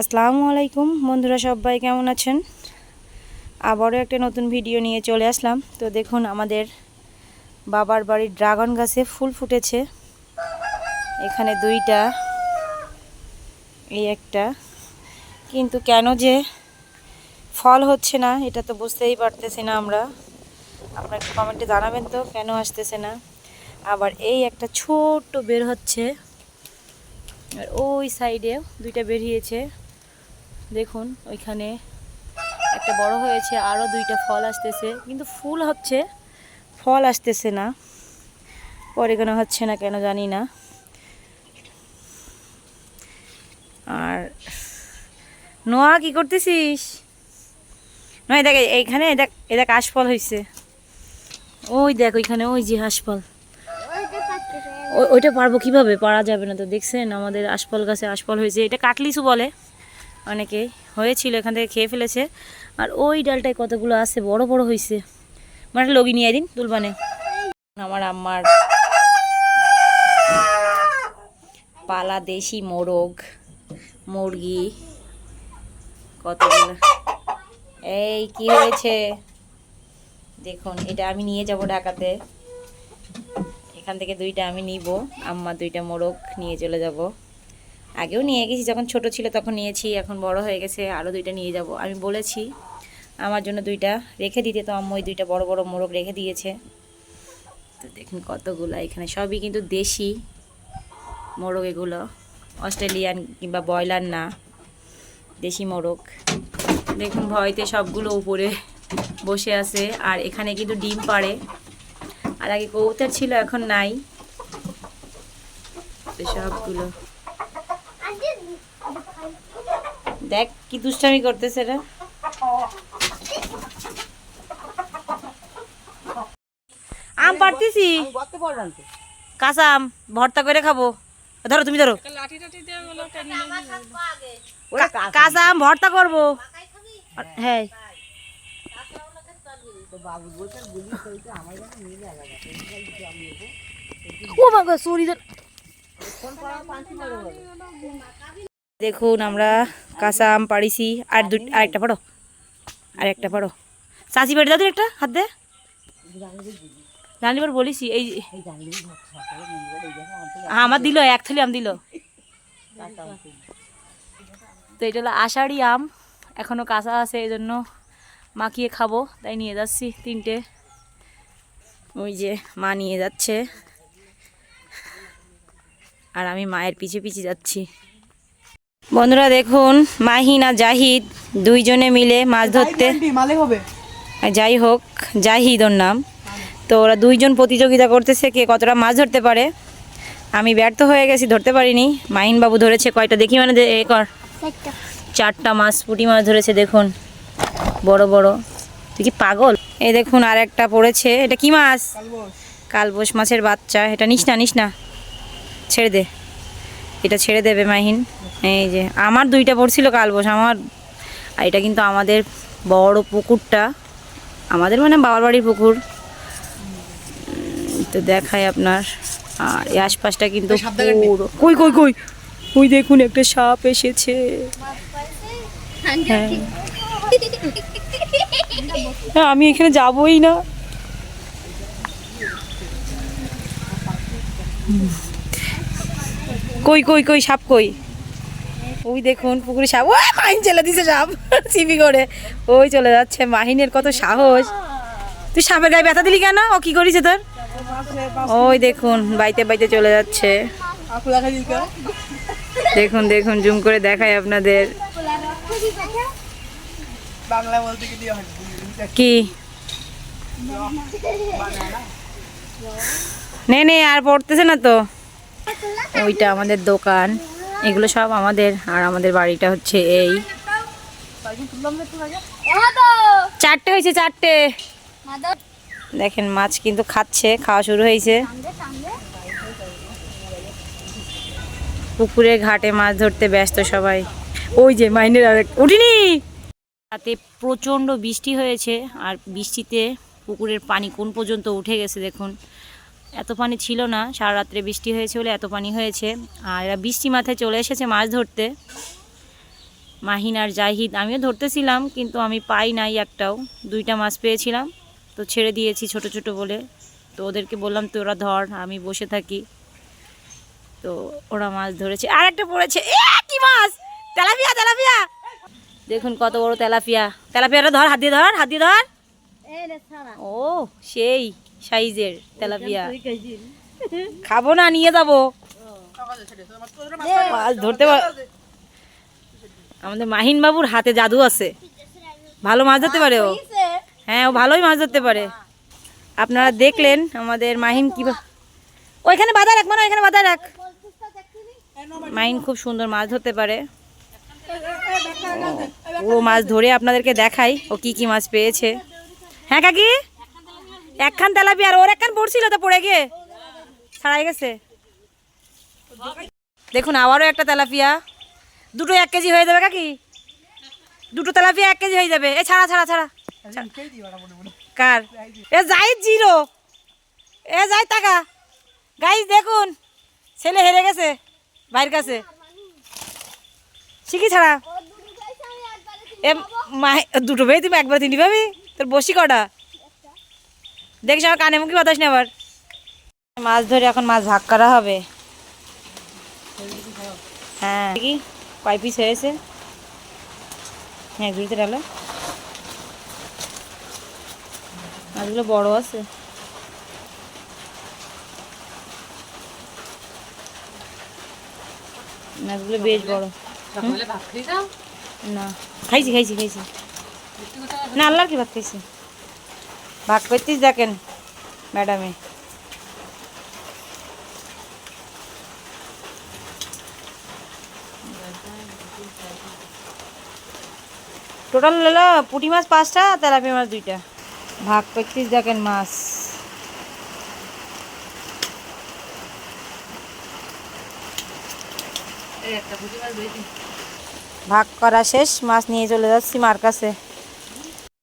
আসসালামু আলাইকুম। বন্ধুরা, সবাই কেমন আছেন? আবারও একটা নতুন ভিডিও নিয়ে চলে আসলাম। তো দেখুন, আমাদের বাবার বাড়ির ড্রাগন গাছে ফুল ফুটেছে। এখানে দুইটা, এই একটা। কিন্তু কেন যে ফল হচ্ছে না, এটা তো বুঝতেই পারতেছি না আমরা। আপনারা একটু কমেন্টে জানাবেন তো, কেন আসতেছে না? আবার এই একটা ছোট্ট বের হচ্ছে। আর ওই সাইডে দুইটা বেরিয়েছে। দেখুন, ওইখানে একটা বড় হয়েছে আরও দুইটা ফল আসতেছে। কিন্তু ফুল হচ্ছে, ফল আসতেছে না। পরে কেন হচ্ছে না কেন জানি না। আর নোয়া, কি করতেছিস? নয় দেখ, এইখানে দেখ এ দেখ আশফল হয়েছে ওই দেখ, ওইখানে, ওই যে হাঁসফল। ওই ওইটা পারব কীভাবে? পারা যাবে না তো, দেখছেন? আমাদের আশফল গাছে আশফল হয়েছে। এটা কাকলিসু বলে। অনেকে হয়েছিল, এখান থেকে খেয়ে ফেলেছে। আর ওই ডালটায় কতগুলো আছে, বড় বড় হয়েছে মানে লগি নিয়ে দিন তুলবানে আমার আম্মার পালা দেশি মোরগ, মুরগি, কতগুলো। এই, কি হয়েছে? দেখুন, এটা আমি নিয়ে যাব ঢাকাতে। এখান থেকে দুইটা আমি নিব, আম্মা দুইটা মোরগ নিয়ে চলে যাব। আগেও নিয়ে গেছি, যখন ছোট ছিল তখন নিয়েছি, এখন বড় হয়ে গেছে আরও দুইটা নিয়ে যাব। আমি বলেছি, আমার জন্য দুইটা রেখে দিতে, তো আম্মু ওই দুইটা বড় বড় মোরগ রেখে দিয়েছে। তো দেখুন কতগুলো, এখানে সবই কিন্তু দেশি মোরগ এগুলো, অস্ট্রেলিয়ান কিংবা ব্রয়লার না, দেশি মোরগ। দেখুন ভয়তে সবগুলো উপরে বসে আছে, আর এখানে কিন্তু ডিম পাড়ে। আর আগে কৌতার ছিল, এখন নাই। সবগুলো দেখ কি দুষ্টামি করতেছে এটা আম পারতেছি কাঁচা আম ভর্তা করে খাব। ধরো, তুমি ধরো। কাঁচা আম ভর্তা করব। হ্যাঁ। ও সরি দেখুন আমরা কাঁচা আম পাড়িছি। আর দু আরেকটা পড়ো। আর একটা পড়ো। চাচি বাড়ি দাদু একটা হাত দে। জানলিবার বলিছি এই হ্যাঁ, আমার দিল এক থলি আম দিল। তো এটা হলো আষাঢ়ি আম। এখনও কাঁচা আছে এই জন্য মাখিয়ে খাব। তাই নিয়ে যাচ্ছি তিনটে। ওই যে মা নিয়ে যাচ্ছে। আর আমি মায়ের পিছে পিছে যাচ্ছি। বন্ধুরা দেখুন মাহিন আর জাহিদ দুইজনে মিলে মাছ ধরতে হবে? আর যাই হোক জাহিদ ওর নাম। তো ওরা দুইজন প্রতিযোগিতা করতেছে কে কতটা মাছ ধরতে পারে। আমি ব্যর্থ হয়ে গেছি ধরতে পারিনি। মাহিন বাবু ধরেছে কয়টা? দেখি মানে দে- এ কর। চারটা। মাছ পুঁটি মাছ ধরেছে দেখুন। বড় বড়। তুই কি পাগল? এই দেখুন আর একটা পড়েছে। এটা কি মাছ? কালবোস মাছের বাচ্চা। এটা নিস না নিস না। ছেড়ে দে। এটা ছেড়ে দেবে মাহিন। এই যে আমার দুইটা পড়ছিল কালবোস আমার আর এটা কিন্তু আমাদের বড় পুকুরটা। আমাদের মানে বাবার বাড়ির পুকুর তো দেখায় আপনার। আর এই আশপাশটা কিন্তু পুরো কই কই কই? ওই দেখুন একটা সাপ এসেছে। হ্যাঁ। হ্যাঁ, আমি এখানে যাবই না। কই কই কই, সাপ কই? ওই দেখুন, পুকুরে সাপ। ও মাহিন চলে দিছে সাপ, চিপি করে। ওই চলে যাচ্ছে। মাহিনের কত সাহস। তুই সাপের গায়ে ব্যথা দিলি কেন? ও কি করিছে তোর? ওই দেখুন, বাইতে বাইতে চলে যাচ্ছে। দেখুন দেখুন, জুম করে দেখাই আপনাদের। কি? নে নে, আর পড়তেছে না তো। ওইটা আমাদের দোকান। এগুলো সব আমাদের, আর আমাদের বাড়িটা হচ্ছে এই। চারটে হয়েছে, চারটে। দেখেন, মাছ কিন্তু খাচ্ছে, খাওয়া শুরু হয়েছে। পুকুরে ঘাটে মাছ ধরতে ব্যস্ত সবাই। ওই যে মাইনের আরেক, উঠিনি! রাতে প্রচণ্ড বৃষ্টি হয়েছে, আর বৃষ্টিতে পুকুরের পানি কোন পর্যন্ত উঠে গেছে দেখুন। এত পানি ছিল না সারা রাত্রে বৃষ্টি হয়েছে বলে এত পানি হয়েছে। আর এরা বৃষ্টি মাথায় চলে এসেছে মাছ ধরতে। মাহিন আর জাহিদ আমিও ধরতেছিলাম কিন্তু আমি পাই নাই একটাও। দুইটা মাছ পেয়েছিলাম তো ছেড়ে দিয়েছি ছোট ছোট বলে। তো ওদেরকে বললাম তোরা ধর আমি বসে থাকি। তো ওরা মাছ ধরেছে। আর একটা পড়েছে কি মাছ? Tilapia tilapia! দেখুন কত বড় তেলাপিয়া। তেলাপিয়াটা ধর হাত দিয়ে ধর হাত দিয়ে ধর। ও সেই। সাইজের তেলাপিয়া। খাব না নিয়ে যাব। মাছ ধরতে আমাদের মাহিন বাবুর হাতে জাদু আছে। ভালো মাছ ধরতে পারে ও। হ্যাঁ ও ভালোই মাছ ধরতে পারে। আপনারা দেখলেন আমাদের মাহিন কি ওইখানে বাধা রাখ মানে ওইখানে বাধা রাখ। মাহিন খুব সুন্দর মাছ ধরতে পারে। ও মাছ ধরে আপনাদেরকে দেখাই ও কি কি মাছ পেয়েছে। হ্যাঁ কাকি? একখান তেলাপি আর ওর একখান পড়ছিল তো পড়ে গিয়ে। ছাড়াই গেছে। দেখুন আবারও একটা তেলাপিয়া। দুটো এক কেজি হয়ে যাবে কাকি? দুটো তেলাপিয়া এক কেজি হয়ে যাবে। এ ছাড়া ছাড়া ছাড়া। কার? এ যাই জিরো। এ যাই টাকা। গাইজ দেখুন ছেলে হেরে গেছে ভাইয়ের কাছে। শিখি ছাড়া? এ মা দুটো পেয়ে তুমি একবার তিনটি পাবি তোর বসি কটা? দেখিস আমার কানে মুখি বাতাস না আবার। মাছ ধরে এখন মাছ ভাগ করা হবে। হ্যাঁ কি কয় পিস হয়েছে। হ্যাঁ ঘুরিতে ডালো মাছগুলো বড় আছে। মাছগুলো বেশ বড়। না। খাইছি খাইছি খাইছি। না আল্লাহর কি ভাত খাইছি? ভাগ করতিস দেখেন ম্যাডামে টোটাল হলো পুঁটি মাছ পাঁচটা তেলাপি মাছ দুইটা। ভাগ করতিস দেখেন মাছ। ভাগ করা শেষ মাছ নিয়ে চলে যাচ্ছি মার কাছে।